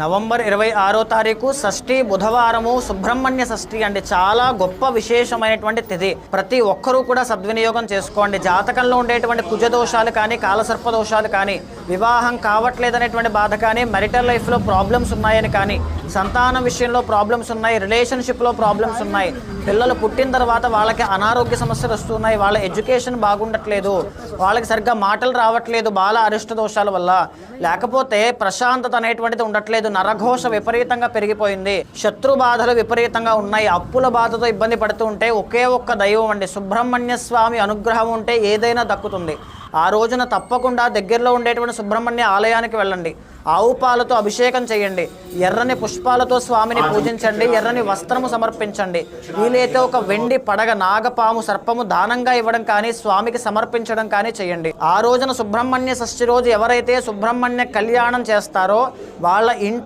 November ఇరవై ఆరో తారీఖు షష్ఠి బుధవారము సుబ్రహ్మణ్య షష్ఠి అండి. చాలా గొప్ప విశేషమైనటువంటి తిథి. ప్రతి ఒక్కరూ కూడా సద్వినియోగం చేసుకోండి. జాతకంలో ఉండేటువంటి కుజదోషాలు కానీ కాలసర్ప దోషాలు కానీ వివాహం కావట్లేదనేటువంటి బాధ కానీ మెరిటల్ లైఫ్లో ప్రాబ్లమ్స్ ఉన్నాయని కానీ సంతానం విషయంలో ప్రాబ్లమ్స్ ఉన్నాయి రిలేషన్షిప్లో ప్రాబ్లమ్స్ ఉన్నాయి. పిల్లలు పుట్టిన తర్వాత వాళ్ళకి అనారోగ్య సమస్యలు వస్తున్నాయి. వాళ్ళ ఎడ్యుకేషన్ బాగుండట్లేదు. వాళ్ళకి సరిగ్గా మాటలు రావట్లేదు. బాల అరిష్ట దోషాల వల్ల. లేకపోతే ప్రశాంతత అనేటువంటిది ఉండట్లేదు. నరఘోష విపరీతంగా పెరిగిపోయింది. శత్రు బాధలు విపరీతంగా ఉన్నాయి. అప్పుల బాధతో ఇబ్బంది పడుతూ ఉంటే ఒకే ఒక్క దైవం అండి. సుబ్రహ్మణ్య స్వామి అనుగ్రహం ఉంటే ఏదైనా దక్కుతుంది. ఆ రోజున తప్పకుండా దగ్గరలో ఉండేటువంటి సుబ్రహ్మణ్య ఆలయానికి వెళ్ళండి. ఆవు పాలతో అభిషేకం చేయండి. ఎర్రని పుష్పాలతో స్వామిని పూజించండి. ఎర్రని వస్త్రము సమర్పించండి. వీలైతే ఒక వెండి పడగ నాగపాము సర్పము దానంగా ఇవ్వడం కానీ స్వామికి సమర్పించడం కానీ చేయండి. ఆ రోజున సుబ్రహ్మణ్య షష్ఠి రోజు ఎవరైతే సుబ్రహ్మణ్య కళ్యాణం చేస్తారో వాళ్ళ ఇంటి